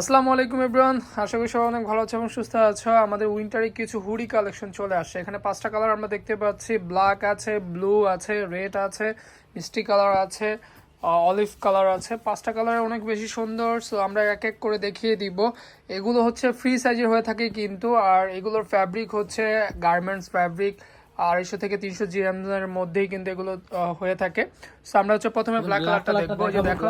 আসসালামু আলাইকুম এভরিওয়ান আশা করি সবাই অনেক ভালো আছে এবং সুস্থ আছো। আমাদের উইন্টারে কিছু হুডি কালেকশন চলে আসছে। এখানে পাঁচটা কালার আমরা দেখতে পাচ্ছি। ব্ল্যাক আছে ব্লু আছে রেড আছে মিষ্টি কালার আছে অলিভ কালার আছে। পাঁচটা কালার অনেক বেশি সুন্দর। সো আমরা এক এক করে দেখিয়ে দিব। এগুলো হচ্ছে ফ্রি সাইজের হয়ে থাকে কিন্তু, আর এগুলোর ফ্যাব্রিক হচ্ছে গার্মেন্টস ফ্যাব্রিক আড়াইশো থেকে তিনশো জিএম এর মধ্যেই কিন্তু এগুলো হয়ে থাকে। সো আমরা হচ্ছে প্রথমে ব্ল্যাক কালারটা দেখব। যে দেখো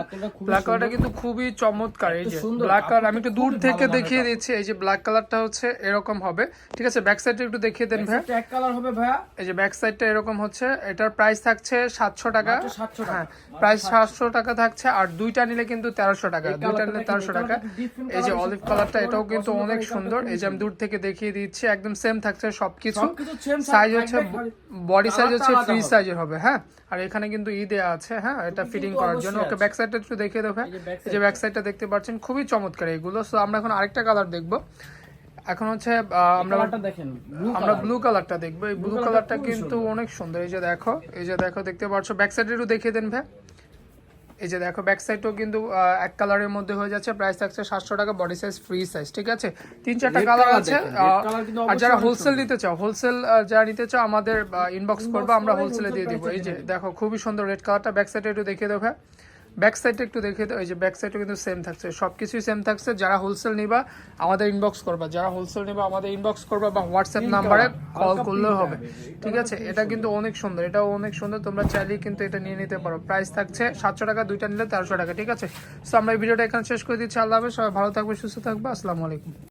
ব্ল্যাক কালারটা কিন্তু খুবই চমৎকার। এই যে ব্ল্যাক কালার আমি একটু দূর থেকে দেখিয়ে দিচ্ছি। এই যে ব্ল্যাক কালারটা হচ্ছে এরকম হবে। ঠিক আছে ব্যাক সাইডটা একটু দেখিয়ে দেন ভাই এক কালার হবে ভাইয়া। এই যে ব্যাক সাইডটা এরকম হচ্ছে। এটার প্রাইস থাকছে সাতশো টাকা। মাত্র 700 টাকা। হ্যাঁ প্রাইস সাতশো টাকা। থাকছে। আর দুইটা নিলে কিন্তু তেরোশো টাকা। দুইটা নিলে তেরোশো টাকা। এই যে অলিভ। কালারটা এটাও কিন্তু অনেক সুন্দর। এই যে আমি দূর থেকে দেখিয়ে দিচ্ছি একদম সেম থাকছে সবকিছু। সাইজ হচ্ছে বডি সাইজ হচ্ছে ফ্রি সাইজের হবে। হ্যাঁ? আর এখানে কিন্তু ই দেয়া আছে হ্যাঁ? এটা ফিটিং করার জন্য। ওকে। ব্যাক সাইডটা একটু দেখিয়ে দেবো এই যে back এই যে ব্যাক সাইডটা দেখতে পাচ্ছেন খুবই চমৎকার এগুলো। সো আমরা এখন আরেকটা কালার দেখব। এখন হচ্ছে আমরা আমরা ব্লু কালারটা দেখব। এই ব্লু কালারটা কিন্তু অনেক সুন্দর। এই যে দেখো এই যে দেখো দেখতে পাচ্ছ। ব্যাক সাইডেরও দেখিয়ে দেন ভাই। এই যে দেখো ব্যাক সাইডটাও কিন্তু এক কালারের মধ্যে হয়ে যাচ্ছে। প্রাইস থাকছে সাতশো টাকা বডি সাইজ ফ্রি সাইজ ঠিক আছে? তিন চারটা কালার আছে। আর যারা হোলসেল নিতে চাও হোলসেল যারা নিতে চাও আমাদের ইনবক্স করব আমরা হোলসেলে দিয়ে দিব। এই যে দেখো খুবই সুন্দর রেড কালারটা ব্যাক সাইডে একটু দেখিয়ে দেবো। ব্যাক সাইডটা একটু দেখে দাও এই যে ব্যাক সাইডও কিন্তু সেম থাকছে। সব কিছুই সেম থাকছে। যারা হোলসেল নিবা আমাদের ইনবক্স করবা। যারা হোলসেল নিবা আমাদের ইনবক্স করবা বা হোয়াটসঅ্যাপ নাম্বারে কল করলেও হবে। হবে। ঠিক আছে? এটা কিন্তু অনেক সুন্দর। এটাও অনেক সুন্দর। তোমরা চাইলেই কিন্তু এটা নিয়ে নিতে পারো। প্রাইস থাকছে সাতশো টাকা দুইটা নিলে তেরোশো টাকা। ঠিক আছে? সো আমরা এই ভিডিওটা এখানে শেষ করে দিচ্ছি। আল্লাহ হাফেজ। সবাই ভালো থাকবে সুস্থ থাকবে। আসসালামু আলাইকুম।